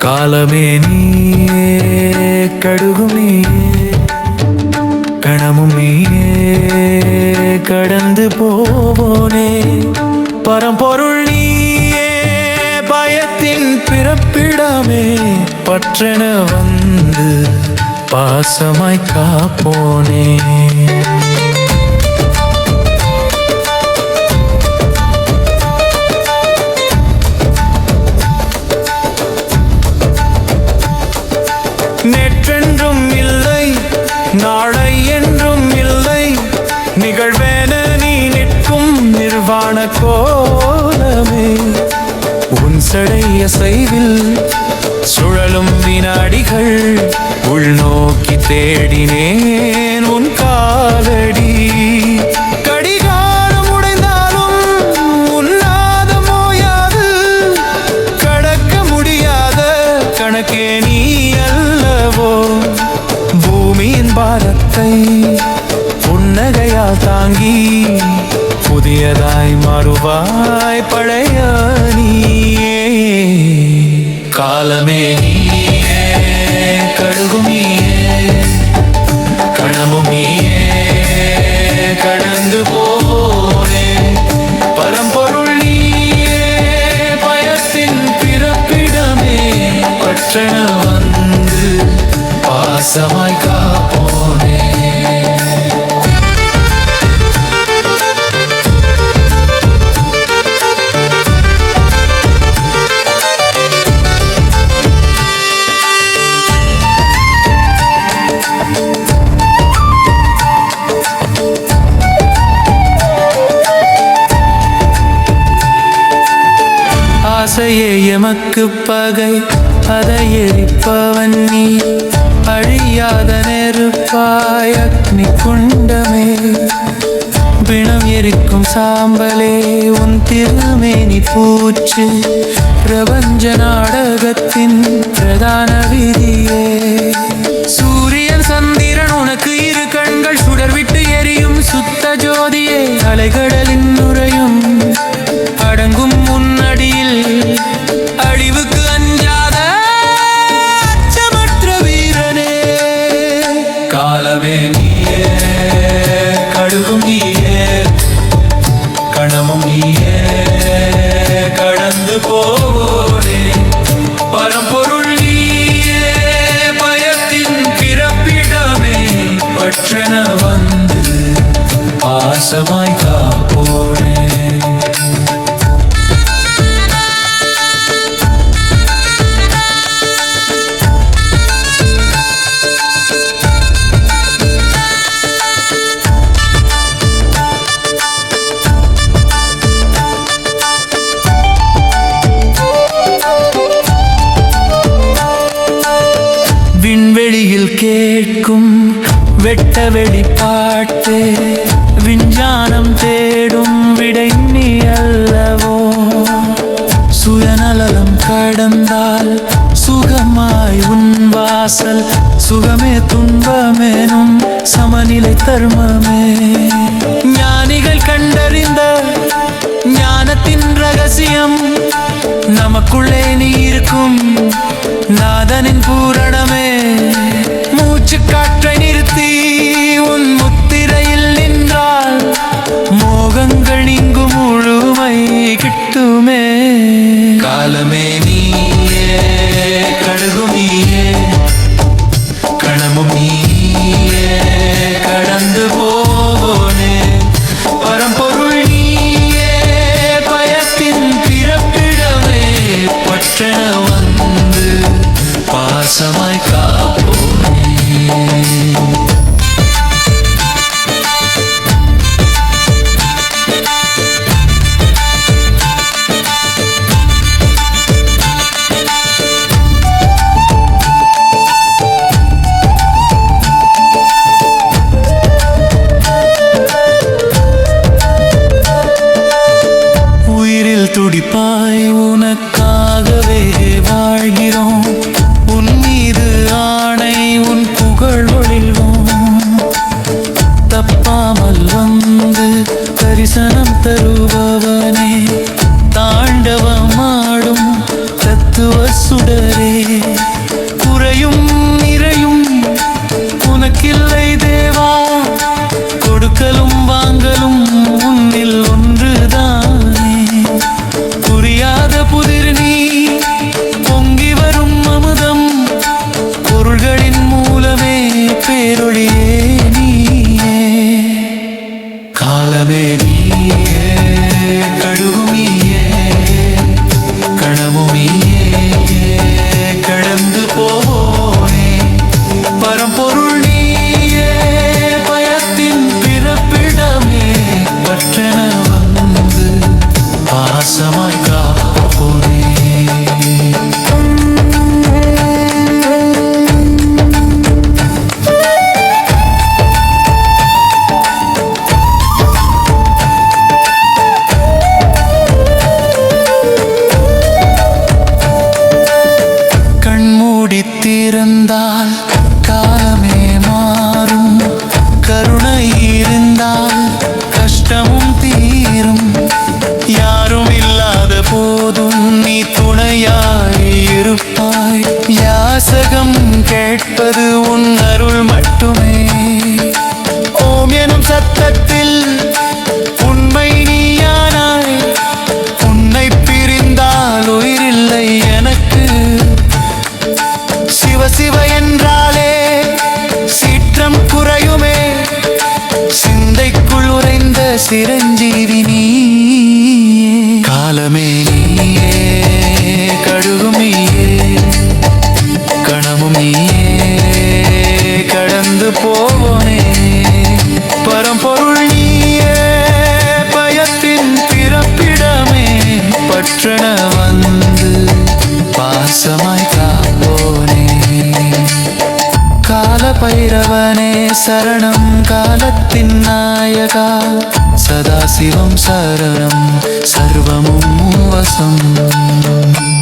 காலமே நீயே கடுகும். நீயே கணமும் நீயே கடந்து போவோனே. பரம்பொருள் நீயே பயத்தின் பிறப்பிடமே. பற்றென வந்து பாசமாய் காப்போனே. கோலமே. உன் சடைய செய்வில் சுழலும் வினாடிகள் உள்நோக்கி தேடினேன். புதியதாய் ஆசையே எமக்கு பகை. அதை எரிப்பவன் நீ. அழியாத நெருப்பாய் அக்னி குண்டமே. பிணம் எரிக்கும் சாம்பலே உன் திருமேனி பூச்சு. பிரபஞ்ச நாடகத்தின் பிரதான விதியே. காலமே நீயே கடுகும் நீயே கணமும் நீயே கடந்து போ. கேட்கும் வெட்ட வெளி பாட்டு விஞ்ஞானம் தேடும் விடை நீ அல்லவோ? சுயநலம் கடந்தால் சுகமாய் உன் வாசல் சுகமே துன்பமேனும் சமநிலை தர்மமே. ஞானிகள் கண்டறிந்த ஞானத்தின் ரகசியம் நமக்குள்ளே நீ துடிப்பாய் உனக்கு కాలమే నీయే కడుగు మీ பைரவனே சரணம் காலத்தின் நாயகா. சதாசிவம் சரணம் சர்வமும் வசம்.